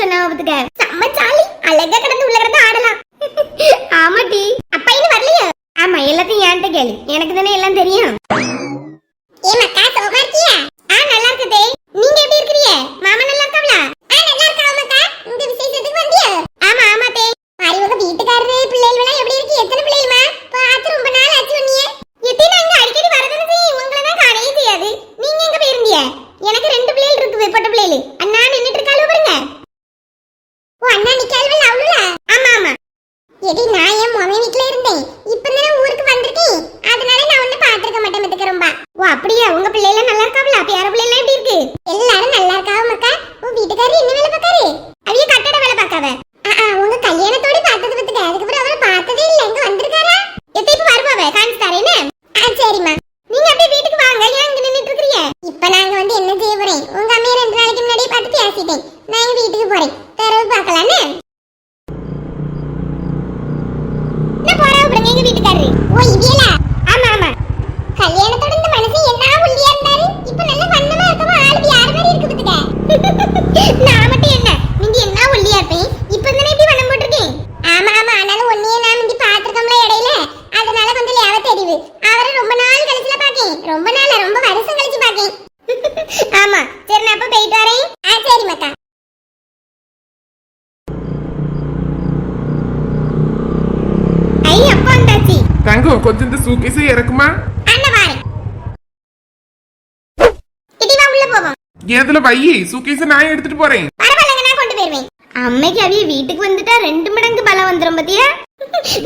பண்ணாவதுக்க செம்ம சாலி அழகா கிடந்து உள்ள கிடந்து ஆடலாம். ஆமாட்டி அப்பா இன்னும் வரலையா? ஆமா எல்லாத்தையும் ஏன்ட்ட கேளு. எனக்கு தானே எல்லாம் தெரியும். ஏமாக்கா சுகமா இருக்கியா? ஆ நல்லா நீங்க எப்படி மாமா நல்லா இருக்காங்களா? ஆ நல்லா இந்த விசேஷத்துக்கு வந்தியா? ஆமா ஆமா தே. உங்க வீட்டுக்காரரு பிள்ளைகள் எல்லாம் எப்படி இருக்கு? எத்தனை பிள்ளைகளுமா பார்த்து ரொம்ப நாள் ஆச்சு எத்தனை அடிக்கடி வரதுன்னு உங்களை தான் நீங்க எங்க போயிருந்தீங்க எனக்கு ரெண்டு இருக்கு பட்ட பிள்ளைகள். அண்ணா நின்னுட்டு இருக்காளு பாருங்க. ஓ அண்ணா நிக்காளுவல்ல அவளுல ஆமா ஆமா. எடி நான் என் மொமை வீட்ல இருந்தேன். இப்பதானே ஊருக்கு வந்திருக்கேன். அதனால நான் ஒண்ணு பாத்துருக்க மாட்டேன் மத்துக்க ரொம்ப. ஓ அப்படியா? உங்க பிள்ளைல நல்லா இருக்காவல யார பிள்ளைல எப்படி இருக்கு? எல்லாரும் நல்லா இருக்காவ மக்கா உன் வீட்டுக்காரர் என்ன வேலை பார்க்காரு? அவிய கட்டட வேலை பார்க்காவ. ஆ, உங்க கல்யாணத்தோட பார்த்தது பத்துக்க. அதுக்கப்புறம் அவரை பார்த்ததே இல்ல. இங்க வந்திருக்காரா? எத்த இப்ப வருவாவ? காமிச்சு தரேன்னு ஆ சரிம்மா. நீங்க அப்படியே வீட்டுக்கு வாங்க. ஏன் இங்க நின்னுட்டு இருக்கிறீங்க? இப்ப நாங்க வந்து என்ன செய்ய போறேன் உங்க அம்மையை ரெண்டு நாளைக்கு முன்னாடியே சரி நான் வீட்டுக்கு போறேன். தரவு பார்க்கலான்னு. நான் எங்க வீட்டுக்காரரு? ஓ இவியலா ஆமா ஆமா. கல்யாணத்தோட இந்த என்ன ஒல்லியா இருந்தாரு? இப்ப நல்ல வண்ணமா இருக்கவா ஆளு யார் மாதிரி இருக்கு பாத்துக்க? நான் மட்டும் என்ன? நீங்க என்ன ஒல்லியா இருப்பேன் இப்ப தானே இப்படி வண்ணம் போட்டிருக்கேன் ஆமா ஆமா. ஆனாலும் ஒன்னையே நான் பாத்துருக்கோம்ல இடையில. அதனால கொஞ்சம் லேவ அவரை ரொம்ப நாள் கழிச்சுல பாக்கேன் ரொம்ப நாள் ரொம்ப வருஷம் கழிச்சு பாக்கேன் ஆமா. சரி நான் அப்ப போயிட்டு வரேன் ஆ சரி மக்கா ஐ அப்பா வந்தாச்சு தங்கம் கொஞ்சம் இந்த சூக்கேஸே இறக்குமா? ஏதுல வையி சூக்கேஸை நான் எடுத்துட்டு போறேன். அம்மைக்கு அவிய வீட்டுக்கு வந்துட்டா ரெண்டு மடங்கு பலம் வந்துரும் பாத்தியா?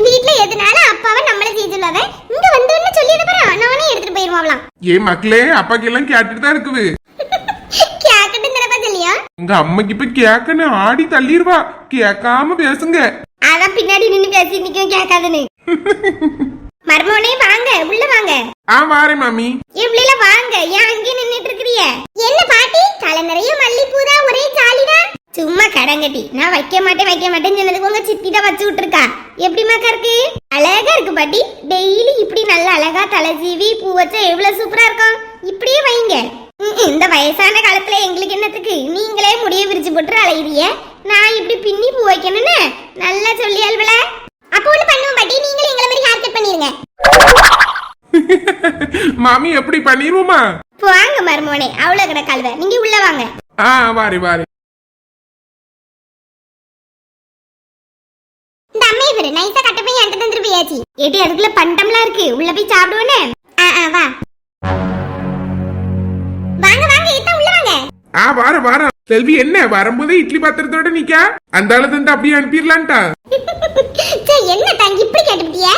வீட்ல எதுனால அப்பாவை நம்மள சொல்லாத? இங்க வந்தோன்னு சொல்லியது பாரு நானே எடுத்துட்டு போயிருவாங்களாம் ஏ மக்களே அப்பாக்கு எல்லாம் கேட்டுட்டு தான் இருக்குது. உங்க அம்மைக்கு இப்ப கேக்கன்னு ஆடி தள்ளிடுவா கேட்காம பேசுங்க. அதான் பின்னாடி நின்னு பேசி நிக்கும் கேட்காதுன்னு. மர்மோனே வாங்க உள்ள வாங்க. ஆ வாரேன் மாமி. இவ்வளவு வாங்க ஏன் அங்கே நின்னுட்டு இருக்கிறிய என்ன பாட்டி தலை நிறைய மல்லிப்பூ தான் ஒரே ஜாலிடா? சும்மா கடங்கட்டி நான் வைக்க மாட்டேன் வைக்க மாட்டேன்னு சொன்னதுக்கு உங்க சித்திட்ட வச்சு விட்டுருக்கா. எப்படிமாக்கா இருக்கு அழகா இருக்கு பாட்டி. டெய்லி இப்படி நல்ல அழகா தலை சீவி பூ வச்சா எவ்வளவு சூப்பரா இருக்கும்? இப்படியே வைங்க. இந்த வயசான காலத்துல எங்களுக்கு என்னத்துக்கு? நீங்களே முடிய விரிச்சு போட்டு அலையிறிய நான் இப்படி பின்னி பூ வைக்கணும்னு நல்லா சொல்லி அல்வல அப்போ ஒண்ணு பண்ணுவோம் பாட்டி நீங்களும் எங்களை மாதிரி ஹேர் கட் பண்ணிருங்க மாமி எப்படி பண்ணிருவோமா? வாங்க மருமோனே அவ்வளவு கிட கல்வ நீங்க உள்ள வாங்க. ஆ வாரே வாரே. இந்த அம்மையை பேரு நைஸா கட்ட போய் என்கிட்ட தந்துட்டு போயாச்சு ஏடி அதுக்குள்ள பண்டம்லாம் இருக்கு. உள்ள போய் சாப்பிடுவோன்னு? ஆ ஆ வா. வாங்க வாங்க இத்த உள்ள வாங்க. ஆ வார வார. செல்வி என்ன? வரும்போதே இட்லி பாத்திரத்தோட நிக்கா? அந்த ஆளு தந்து அப்படியே அனுப்பிடலான்ட்டா? என்ன தங்கி இப்படி கேட்டுப்பிட்டிய?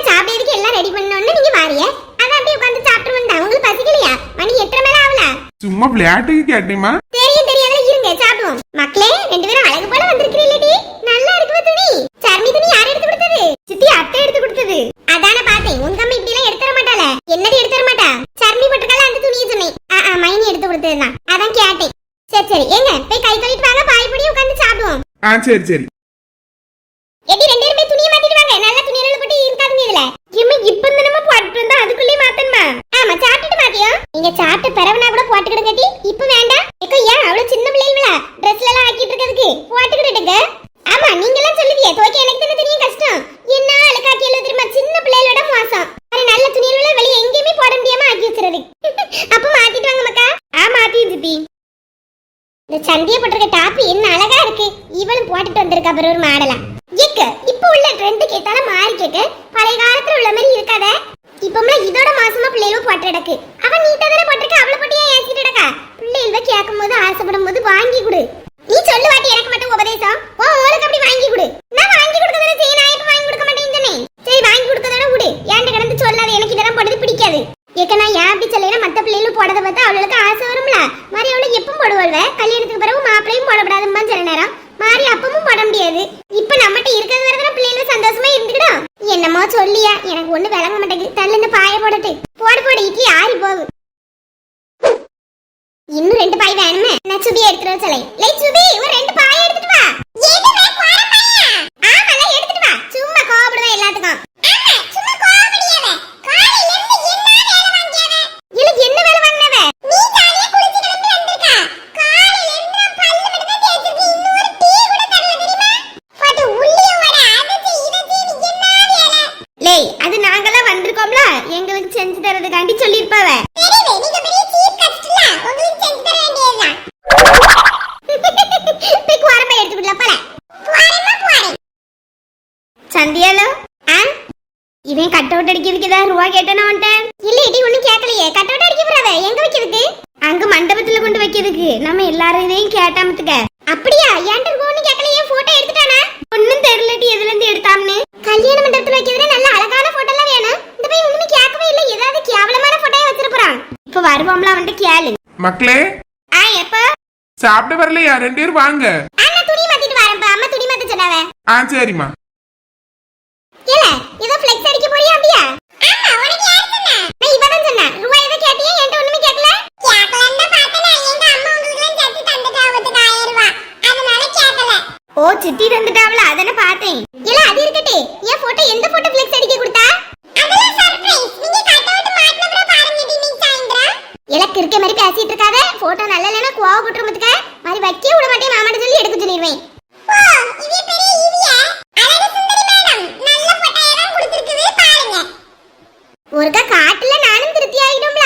கரெக்டா சாப்பிடுறதுக்கு எல்லாம் ரெடி பண்ணோன்னு நீங்க வாரிய. அதான் அப்படியே உட்காந்து சாப்பிட்டு வந்தா உங்களுக்கு பசிக்கலையா? மணி எட்டரை மேல ஆகல. சும்மா விளையாட்டுக்கு கேட்டேமா தெரியும் தெரியாத இருங்க சாப்பிடுவோம். மக்களே ரெண்டு பேரும் அழகு போல வந்திருக்கிறீங்களேடி நல்லா இருக்குவ துணி? சர்மி துணி யார் எடுத்து கொடுத்தது? சித்தி அத்தை எடுத்து கொடுத்தது. அதான பார்த்தேன். உங்க அம்மா இப்படி எல்லாம் எடுத்து தர மாட்டாள. என்னது எடுத்து தர மாட்டா? சர்மி போட்டுக்கல அந்த துணியை சொன்னேன். ஆ, ஆ, மைனி எடுத்து கொடுத்ததுதான். அதான் கேட்டேன். சரி சரி. ஏங்க போய் கை கழுவிட்டு வாங்க. பாய் படி உட்காந்து சாப்பிடுவோம். ஆ சரி சரி எடி ரெண்டு பேரும் போய் துணியை மாத்திட்டு வாங்க நல்ல துணியில போட்டு இருக்காதுங்க இதுல இம்மா இப்ப இந்த நம்ம போட்டுட்டு வந்தா அதுக்குள்ளே மாத்தணுமா ஆமா சாப்பிட்டுட்டு மாத்தியோ நீங்க சாப்பிட்டு பிறவனா கூட போட்டுக்கிட்டு கட்டி இப்ப வேண்டாம் ஏக்கோ ஏன் அவ்வளவு சின்ன பிள்ளைங்களா ட்ரெஸ்ல எல்லாம் ஆக்கிட்டு இருக்கிறதுக்கு போட்டுக்கிட்டுங்க ஆமா நீங்க எல்லாம் சொல்லுவியே துவைக்க எனக்கு தானே தெரியும் கஷ்டம் என்ன அழுக்காக்கி எழுத தெரியுமா சின்ன பிள்ளைகளோட மோசம் அது நல்ல துணியில வெளியே எங்கேயுமே போட முடியாம ஆக்கி வச்சிருது அப்ப மாத்திட்டு வாங்க மக்கா ஆ மாத்தி சித்தி சந்தியப்பட்டிருக்க போட்டிருக்க டாப் என்ன அழகா இருக்கு. இவளும் போட்டுட்டு வந்திருக்கா பாரு ஒரு மாடலா ஏக்க இப்ப உள்ள ட்ரெண்டுக்கு ஏத்தால மாறி கேக்க பழைய காலத்துல உள்ள மாதிரி இருக்காத இப்பமெல்லாம் இதோட மாசமா பிள்ளைகளும் போட்டு கிடக்கு அவன் நீட்டா தானே போட்டிருக்க அவளை போட்டு ஏன் ஏசிட்டு கிடக்கா பிள்ளைகள கேட்கும் போது ஆசைப்படும் போது வாங்கி கொடு நீ சொல்லு வாட்டி எனக்கு மட்டும் உபதேசம் ஓ உங்களுக்கு அப்படி வாங்கி கொடு நான் வாங்கி கொடுக்க தானே செய்ய நான் இப்ப வாங்கி கொடுக்க மாட்டேன்னு சொன்னேன் சரி வாங்கி கொடுக்கதானே விடு ஏன்ட்ட கிடந்து சொல்லாத எனக்கு இதெல்லாம் போடுறது பிடிக்காது ஏக்க நான் ஏன் அப்படி சொல்லேன்னா மத்த பிள்ளைகளும் போடத பார்த்தா அவளுக்கு ஆசை வரும்ல மாதிரி அவளுக்கு எப்பவும் போடுவாள்வ கல்யாணத்துக்கு பிறகு மாப்பிளையும் போடக்கூடாதுன்னு சில நேரம் மாறி அப்பவும் போட முடியாது இப்ப நம்மகிட்ட இருக்கிறது வரதுனா பிள்ளைகளும் சந்தோஷமா இருந்துக்கிடும் என்னமோ சொல்லியா எனக்கு ஒண்ணு விளங்க மாட்டேங்குது தள்ளு இந்த பாய போடட்டு போடு போடு இட்லி ஆறி போகு இன்னும் ரெண்டு பாய் வேணுமே நான் சுபி எடுத்துட்டு வர சொல்லேன் லை சுபி ஒரு ரெண்டு பாய் எடுத்துட்டு வா ஆமால எடுத்துட்டு வா சும்மா கோபப்படுவேன் எல்லாத்துக்கும் ஆமா சும்மா கோபப்படியாத காலையில இருந்து என்ன வேலை வாங்கியாத இவளுக்கு என்ன வேலை வாங்கினவ நீ ஜாலியா குளிச்சு கிளம்பி வந்திருக்கா காலையில இருந்து நான் பல்லு மட்டும் தான் தேய்ச்சிருக்கேன் இன்னொரு டீ அவுட் அடிக்கிறதுக்கு ஏதாவது ரூபா கேட்டேனா வந்துட்டேன் இல்ல இடி ஒண்ணும் கேட்கலையே. கட் அவுட் அடிக்க போறாத. எங்க வைக்கிறதுக்கு? அங்க மண்டபத்துல கொண்டு வைக்கிறதுக்கு. நம்ம எல்லாரும் இதையும் கேட்டாமத்துக்க அப்படியா? ஏன்ட்ட ஒண்ணு கேட்கலையே? போட்டோ எடுத்துட்டானா? ஒண்ணும் தெரியலடி எதுல இருந்து எடுத்தாம்னு கல்யாண மண்டபத்துல வைக்கிறதுல நல்ல அழகான போட்டோ எல்லாம் வேணும். இந்த பையன் ஒண்ணுமே கேட்கவே இல்ல. ஏதாவது கேவலமான போட்டோயை வச்சிருப்பான் இப்ப வருவோம்ல வந்துட்டு கேளு. மக்களே ஆ எப்ப? சாப்பிட வரலையா? ரெண்டு பேரும் வாங்க. அண்ணா துணி மாத்திட்டு வரேன்ப்பா. அம்மா துணி மாத்த சொன்னாவ. ஆ சரிம்மா. இல்ல ஏதோ ஃப்ளெக்ஸ் அடிக்க போறியா அப்படியா? ஆமா உனக்கு யார் சொன்னா? நான் இவதான் சொன்னா. ரூபாய் ஏதோ கேட்டியா? என்கிட்ட ஒண்ணுமே கேட்கல? கேட்கலன்னு பார்த்தனா. எங்க அம்மா உங்களுக்கு எல்லாம் சேர்த்து தந்துட்டா அவத்துக்கு 1000 ரூபாய் அதனால கேட்கல. ஓ சித்தி தந்துட்டாவல அதன பார்த்தேன். இல்ல அது இருக்கட்டே. என் போட்டோ எந்த போட்டோ ஃப்ளெக்ஸ் அடிக்க கொடுத்தா? அதெல்லாம் சர்ப்ரைஸ் நீங்க கட் அவுட் மாட்டின அப்புறம் பாருங்க டி நீ சாயந்திரம் எனக்கு இருக்க மாதிரி பேசிட்டு இருக்காத. போட்டோ நல்ல இல்லைன்னா கோவப்பட்டுருமத்துக்க மாதிரி வைக்க விட மாட்டேன் மாமாட்ட சொல்லி எடுக்க சொல்லிடுவேன் ஓ இது பெரிய ஈவியா அழகு சுந்தரி மேடம் நல்ல போட்டோயா தான் கொடுத்திருக்குது பாருங்க ஒருக்கா காட்டுல நானும் திருப்தி ஆயிடும்ல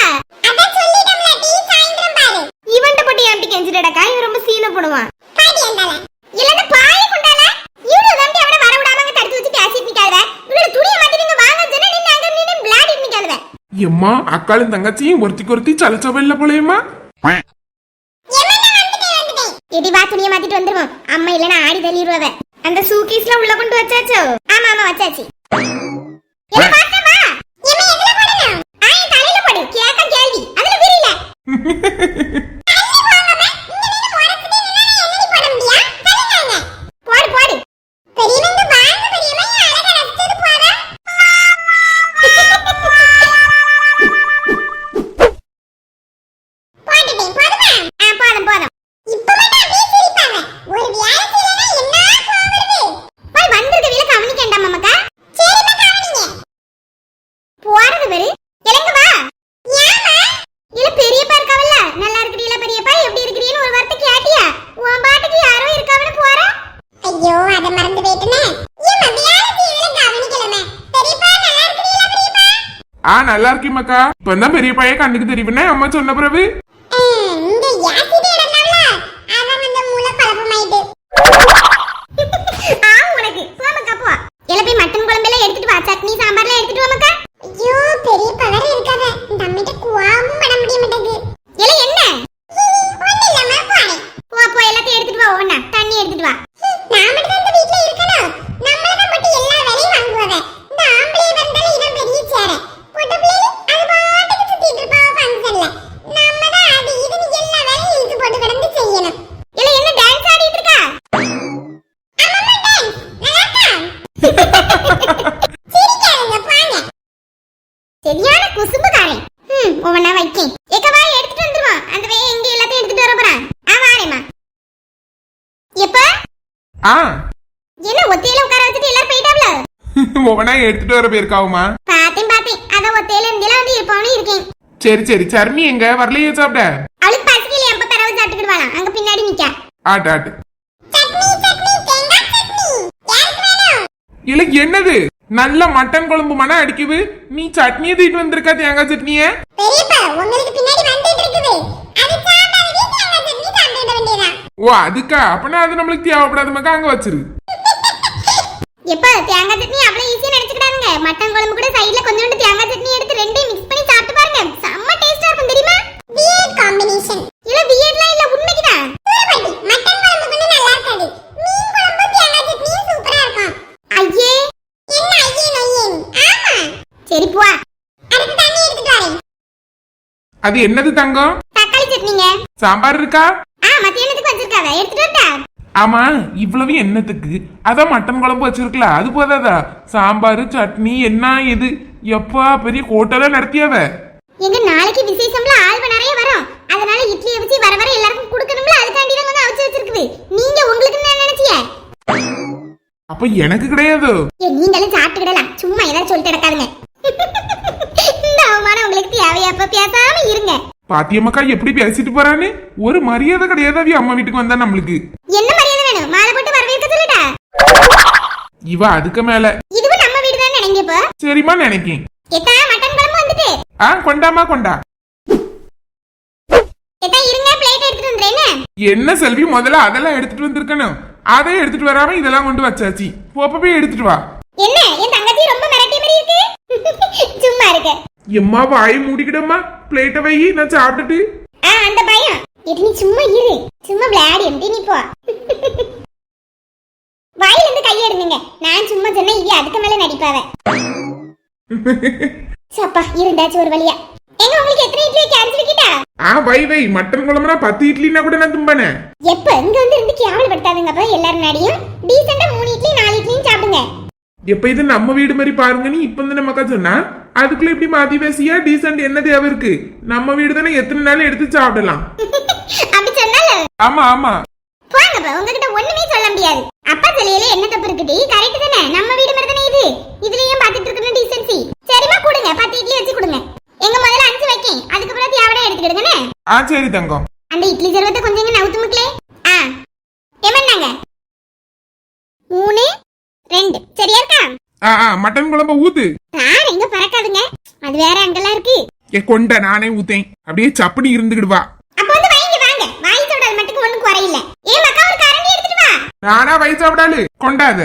அதான் சொல்லிட்டோம்ல டீ சாயந்திரம் பாரு இவன்ட போட்டு ஏன்டி கெஞ்சிடடக்கா இவன் ரொம்ப சீன போடுவான் பாடி அந்தால இல்லன்னா பாய கொண்டால இவரு வந்து அவன வர விடாம அங்க தடுத்து வச்சு பேசிட்டு நிக்காத இவளோட துணியை மாத்தி நீங்க வாங்க சொன்னா நீ அங்க நின்னு விளையாடிட்டு நிக்காத எம்மா அக்காளும் தங்கச்சியும் ஒருத்திக்கு ஒருத்தி சலச்சவல்ல போலையுமா எடி வா துணியை மாத்திட்டு வந்துருவோம். அம்மா இல்லனா ஆடி தள்ளிடுவவ அந்த சூகீஸ்ல உள்ள கொண்டு வச்சாச்சோ? ஆமா ஆமா வச்சாச்சு இல்ல பாக்க வா எம்மா எதுல போடணும் ஆ என் தலையில போடு கேக்க கேள்வி அதுல விரியல போடு போடு பெரியவங்க வாங்க பெரியவங்க அழகா ரசிச்சது போதா போட்டுட்டேன் போதுமா ஆ போதும் போதும் இப்ப மட்டும் அப்படியே சிரிப்பாங்க ஒரு வேலை செய்யலனா என்ன கோவம் வருது போய் வந்திருக்க வேலை கவனிக்கண்டா மமக்கா சரிப்பா கவனிங்க போறது வெறு இறங்க வா ஏமா இல்ல பெரியப்பா இருக்காவல்ல நல்லா இருக்கீங்களா பெரியப்பா எப்படி இருக்கீங்கன்னு ஒரு வார்த்தை கேட்டியா உன் பாட்டுக்கு யாரோ இருக்காவன்னு போறா ஐயோ அத மறந்து போயிட்டனே ஏமா வேலை செய்யல கவனிக்கலமே பெரியப்பா நல்லா இருக்கீங்களா பெரியப்பா ஆ அக்கா. இருக்கேம்மாக்கா இப்பதான் பெரிய பையன் கண்ணுக்கு தெரியுமே அம்மா சொன்ன பிறகு இந்த யாசிட்டி இடம்னால அதான் அந்த மூளை குழப்பமாயிட்டு ஆ உனக்கு போமக்கா போ எல போய் மட்டன் குழம்பெல்லாம் எடுத்துட்டு வா சட்னி சாம்பார்லாம் எடுத்துட்டு வாமக்கா ஐயோ பெரிய பவர் இருக்காத இந்த அம்மிட்ட குவாவும் பண்ண முடிய மாட்டேங்குது எல என்ன ஒண்ணு இல்லம்மா போறேன் போ போ எல்லாத்தையும் எடுத்துட்டு வா ஒண்ணா தண்ணி எடுத்துட்டு வா நான் மட்டும் இந்த வீட்ல இருக்கணும் நம்மள தான் போட்டு எல்லா வேலையும் வாங்குவாங்க இந்த ஆம்பளை வந்தாலும் இவன் பெரிய சேர பொட்ட பிள்ளை அது பாட்டுக்கு சுத்திட்டு இருப்பாவ ஃபங்க்ஷன்ல நம்ம தான் அது இதுன்னு எல்லா வேலையும் இழுத்து போட்டு கிடந்து செய்யணும் இல்ல என்ன டான்ஸ் ஆடிட்டு இருக்கா அம்மம்மா டான்ஸ் நல்லா இருக்கா சிரிக்காதீங்க போங்க சரியான குசும்புக்காரன் ம் ஒவ்வொன்னா வைக்கேன் ஏக்கவா எடுத்துட்டு வந்துருவான் அந்த பையன் எங்க எல்லாத்தையும் எடுத்துட்டு வர போறான் ஆ வாரேம்மா எப்ப ஆ என்ன ஒத்தையில உட்கார வச்சுட்டு எல்லாரும் போயிட்டாப்ல எடுத்துட்டு வர போயிருக்காவுமா பாத்தேன் பாத்தேன். அதான் ஒத்தையில இருந்தெல்லாம் வந்து இருப்பான்னு இருக்கேன். சரி சரி. சர்மி எங்க? வரலையே சாப்பிட? அவளுக்கு பசிக்கல எப்ப தரவு சாப்பிட்டுக்கிடுவானா அங்க பின்னாடி நிக்கா. யாருக்கு வேணும்? இல்ல என்னது? நல்ல மட்டன் குழம்பு மன அடிக்குது. நீ சட்னியை தூக்கிட்டு வந்திருக்கா தேங்காய் சட்னிய? அது ஓ அதுக்கா. அப்பனா அது நம்மளுக்கு தேவைப்படாத மக்கா அங்க வச்சிரு. எப்ப தேங்காய் சட்னி அவ்வளவு ஈஸியா நினைச்சுக்கிடாதுங்க. மட்டன் குழம்பு கூட சைடுல கொஞ்சோண்டு தேங்காய் சட்னி எடுத்து ரெண்டையும் மிக்ஸ் பண்ணி சாப்பிட்டு பாருங்க. செம்ம டேஸ்டா இருக்கும் தெரியுமா? வியர்ட் காம்பினேஷன் இல்ல வியர்ட்லாம் இல்ல உண்மைக்குதான் மட்டன் குழம்பு கொஞ்சம் நல்லா இருக்காது. மீன் குழம்பு தேங்காய் சட்னியும் சூப்பரா இருக்கும். ஐயே. என்ன ஐயே நொய்யேன் ஆமா. சரி போ. அடுத்து தண்ணி எடுத்துட்டு வரேன். அது என்னது தங்கம்? தக்காளி சட்னிங்க. சாம்பார் இருக்கா? ஆ மத்தியானத்துக்கு வச்சிருக்காத எடுத்துட்டு வரட்டா? ஆமா இவ்வளவு என்னத்துக்கு? அதான் மட்டன் குழம்பு வச்சிருக்கல அது போதாதா சாம்பார் சட்னி என்ன இது? எப்பா பெரிய கோட்டெல்லாம் நடத்தியாவ? எங்க நாளைக்கு விசேஷம்ல ஆள் நிறைய வரும். அதனால இட்லியை வச்சு வர வர எல்லாருக்கும் கொடுக்கணும்ல அதுக்காண்டி தான் கொஞ்சம் அவிச்சு வச்சிருக்குது. நீங்க உங்களுக்கு என்ன நினைச்சிய அப்ப எனக்கு கிடையாது. நீங்களும் சாப்பிட்டுக்கிடலாம். சும்மா ஏதாவது சொல்லிட்டு கிடக்காதுங்க இந்த அவமானம் உங்களுக்கு தேவையாப்ப பேசாம இருங்க. பாத்தியம்மாக்கா எப்படி பேசிட்டு போறான்னு? ஒரு மரியாதை கிடையாது அவி அம்மா வீட்டுக்கு வந்தா நம்மளுக்கு. என்ன வேணும். மாலை போட்டு வரவேற்க சொல்லிட்டா இவ அதுக்கு மேல. இதுவும் நம்ம வீடு தான் நினைங்க இப்போ? சரிம்மா நினைக்கேன். எத்தா மட்டன் குழம்பு வந்துட்டு? ஆ கொண்டாமா கொண்டா. எத்தா இருங்க பிளேட் எடுத்துட்டு வந்துறேன் என்ன? செல்வி முதல்ல அதெல்லாம் எடுத்துட்டு வந்திருக்கணும். அதை எடுத்துட்டு வராம இதெல்லாம் கொண்டு வச்சாச்சு. போப்ப போய் எடுத்துட்டு வா. என்ன? என் தங்கச்சி ரொம்ப மிரட்டி மாதிரி இருக்கு? சும்மா இருக்க. எம்மா வாயை மூடிக்கிடம்மா. பிளேட்டை வை நான் சாப்பிட்டுட்டு. அந்த பயம் இது நீ சும்மா இரு. சும்மா விளையாடி எம்பி நீ போ. வாயில இருந்து கையை எடுங்க. நான் சும்மா சொன்னா இது அதுக்கு மேல நடிப்பாவ. சப்பா இருந்தாச்சு ஒரு வழியா. எங்க உங்களுக்கு எத்தனை இட்லி கேன்சல் கிட்டா ஆ வை வை. மட்டன் குழம்புனா பத்து இட்லினா கூட நான் தும்பானே எப்ப? இங்க வந்து இருந்து கேவலப்படுத்தாதுங்க அப்ப எல்லாரும் நாடியும் டீசெண்டா மூணு இட்லி நாலு இட்லியும் சாப்பிடுங்க. எப்ப இது நம்ம வீடு மாதிரி பாருங்க நீ இப்ப இந்த மக்கா சொன்னா அதுக்குள்ள இப்படி மாத்தி பேசியா? டீசென்ட் என்ன தேவை இருக்கு? நம்ம வீடு தானே எத்தனை நாள் எடுத்து சாப்பிடலாம்? ஆமா ஆமா. உங்ககிட்ட ஒண்ணுமே சொல்ல முடியாது. அப்பா சொல்லியில என்ன தப்பு இருக்குது கரெக்ட் தானே? நம்ம வீடு மாதிரி தானே இது? இதுலயும் பாத்துட்டு இருக்கணும் டீசென்சி சரிமா கொடுங்க. பத்து இட்லி வச்சு கொடுங்க. எங்க முதல்ல அஞ்சு வைக்கேன். அதுக்கப்புறம் தேவடா எடுத்துக்கிடுங்கண்ணே ஆ சரி தங்கம். அந்த இட்லி சர்வத்தை கொஞ்சம் இங்க நவுத்து முக்கலே ஆ ஏமன்னாங்க மூணு ரெண்டு சரியா இருக்கா ஆ ஆ மட்டன் குழம்ப ஊத்து. நான் எங்க பறக்காதுங்க? அது வேற அங்கெல்லாம் இருக்கு. ஏ கொண்ட நானே ஊத்தேன். அப்படியே சப்படி இருந்துக்கிடுவா அப்ப வந்து வாங்கி வாங்க. வாங்கி சொல்றது மட்டும் ஒண்ணும் குறையில ஏ மக்கா ஒரு கரண்டி எடுத்துட்டு வா. நானா வயசு சாப்பிடாலு கொண்டாத.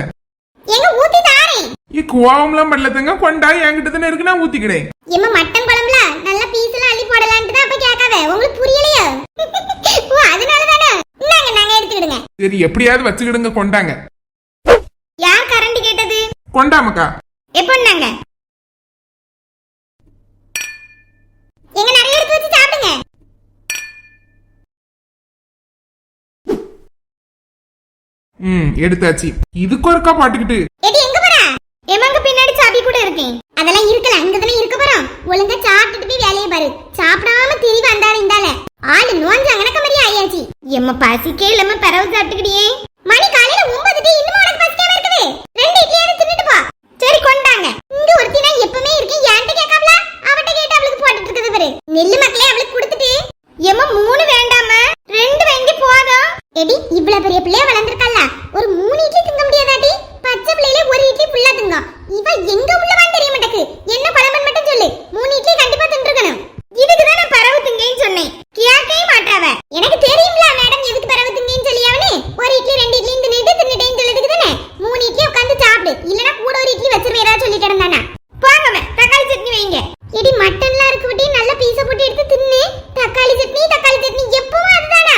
எங்க ஊத்தி தாரேன். ஏ கோவம்லாம் பண்ணல தங்க. கொண்டா என்கிட்ட தானே இருக்கு. நான் ஊத்திக்கிடேன் ஏம்மா மட்டன் குழம்புல நல்ல பீஸ் எல்லாம் அள்ளி போடலான்ட்டு தான் அப்ப கேட்காத. உங்களுக்கு புரியலையோ? ஓ அதனால தானே இந்தாங்க நாங்க எடுத்துக்கிடுங்க. சரி எப்படியாவது வச்சுக்கிடுங்க கொண்டாங்க. யார் கொண்டாமக்கா. எப்போ நாங்க எங்க நிறைய எடுத்து வச்சு சாப்பிடுங்க. ம் எடுத்தாச்சு. இதுக்கு ஒருக்கா பாட்டுக்கிட்டு. எடி எங்க போற? எமங்க பின்னாடி சாப்பி கூட இருக்கேன் அதெல்லாம் இருக்கல அங்க தானே இருக்க போறோம். ஒழுங்கா சாப்பிட்டுட்டு போய் வேலையை பாரு. சாப்பிடாம திரி வந்தாலும் இந்தால ஆளு நோஞ்சு அங்கனக்க மாதிரி ஆயாச்சு. எம்ம பசிக்கே இல்லாம பரவு சாப்பிட்டுக்கிடியே மணி காலையில ஒன்பது இன்னும் உனக்கு பசிக்காம இருக்குது? ரெண்டு இட்லியாவது தின்னுட்டு போ. சரி கொண்டாங்க. இங்க ஒருத்தி நான் எப்பவுமே இருக்கேன் ஏன்ட்ட கேட்காமல அவட்ட கேட்டு அவளுக்கு போட்டுட்டு இருக்குது பாரு. நெல்லு மக்களே அவளுக்கு கொடுத்துட்டு. எம்மா மூணு வேண்டாமா ரெண்டு வாங்கி போதும். எடி இவ்வளவு பெரிய பிள்ளைய வளர்ந்துருக்கல்ல ஒரு மூணு இட்லி திங்க முடியாதாடி பச்சை பிள்ளையில ஒரு இட்லி ஃபுல்லா திங்க இவ எங்க உள்ளவான்னு தெரிய மாட்டேக்கு என்ன பழமன் மட்டும் சொல்லு மூணு இட்லி கண்டிப்பா தின்றுக்கணும் இதுக்கு தான் நான் பரவு திங்கன்னு சொன்னேன் கேட்கவே மாட்டாவ எனக்கு தெரியும்ல மேடம் எதுக்கு பரவு திங்கன்னு சொல்லி அவனே ஒரு இட்லி ரெண்டு இட்லி தின்னுட்டு தின்னுட்டேன்னு சொல்லதுக்கு தானே மூணு இட்லி உட்காந்து சாப்பிடு இல்லனா கூட ஒரு இட்லி வச்சிருவேன் ஏதாவது சொல்லி கிடந்தானா போங்கவே தக்காளி சட்னி வைங்க எடி மட்டன்லாம் இருக்கு விட்டி நல்ல பீஸ போட்டு எடுத்து தின்னு தக்காளி சட்னி தக்காளி சட்னி எப்பவும் அதுதானே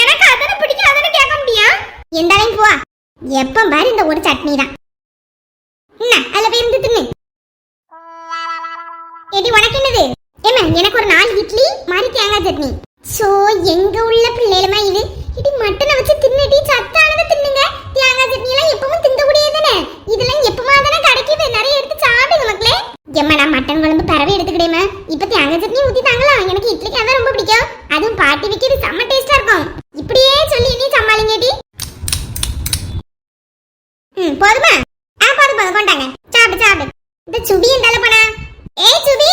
எனக்கு அதனை பிடிக்கும் அதனை கேட்க முடியும் எந்தாலையும் போ எப்போ பாரு இந்த ஒரு சட்னி தான். என்ன அதுல போய் இருந்து தின்னு. எடி உனக்கு என்னது? ஏமா எனக்கு ஒரு நாலு இட்லி மாதிரி தேங்காய் சட்னி சோ எங்க உள்ள பிள்ளைகளுமா இது இடி மட்டனை வச்சு தின்னுடி சத்தானதை தின்னுங்க தேங்காய் சட்னி எல்லாம் எப்பவும் திங்க கூடியதுதானே இதெல்லாம் எப்பமா தானே கிடைக்குது நிறைய எடுத்து சாப்பிடுங்க மக்களே எம்மா நான் மட்டன் குழம்பு பறவை எடுத்துக்கிட்டேமா இப்ப தேங்காய் சட்னி ஊத்தி தாங்களா எனக்கு இட்லிக்கு அதான் ரொம்ப பிடிக்கும் அதுவும் பாட்டி வைக்கிறது செம்ம டேஸ்டா இருக்கும் இப்படியே சொல்லி நீ சமாளிங்கடி ம் போதுமா ஆ போதும் போதும் கொண்டாங்க சாப்பிடு சாப்பிடு இந்த சுபி இருந்தால போனா ஏய் சுபி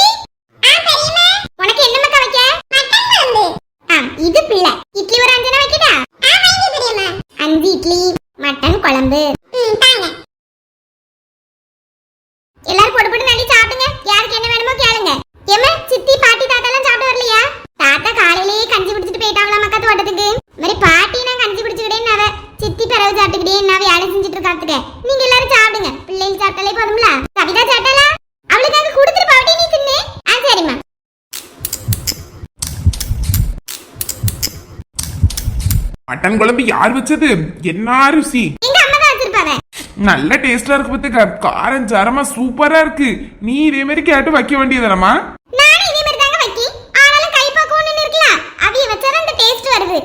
ஆ பெரியம்மா உனக்கு என்ன மக்கா வைக்க மட்டன் குழம்பு ஆ இது பிள்ளை இட்லி ஒரு அஞ்சனா வைக்கட்டா ஆ வைங்க பெரியம்மா அஞ்சு இட்லி மட்டன் குழம்பு ம் தாங்க எல்லாரும் போட்டு போட்டு நல்லா சாப்பிடுங்க யாருக்கு என்ன வேணுமோ கேளுங்க ஏம்மா சித்தி பாட்டி தாத்தா எல்லாம் சாப்பிட்டு வரலையா தாத்தா காலையிலேயே கஞ்சி குடிச்சிட்டு போயிட்டாங்களா மக்கா தோட்டத்துக்கு இந்த மாதிரி பாட்டி நான் கஞ்சி குடிச்சுக்கிட்டேன்னு அவ சித்தி பிறகு சாப்பிட்டுக்கிட்டே நான் வேலை செஞ்சுட்டு இருக்காத்துக்க நீங்க எல்லாரும் சாப்பிடுங்க பிள்ளைகள் சாப்பிட்டாலே போதும்ல கவிதா சாப்பிட்டாலா அவளுக்கு அங்க கொடுத்துட்டு பாட்டி நீ தின்னு ஆ சரிம்மா மட்டன் குழம்பு யார் வச்சது? என்ன ருசி நல்ல டேஸ்டா இருக்கு பத்துக்க காரம் சாரமா சூப்பரா இருக்கு. நீ இதே மாதிரி கேட்டு வைக்க வேண்டியதானமா நானும் இதே மாதிரி தாங்க வைக்கேன் ஆனாலும் கை பக்குவம்னு இருக்கலாம் அவிய வச்சாதான் அந்த டேஸ்ட் வருது.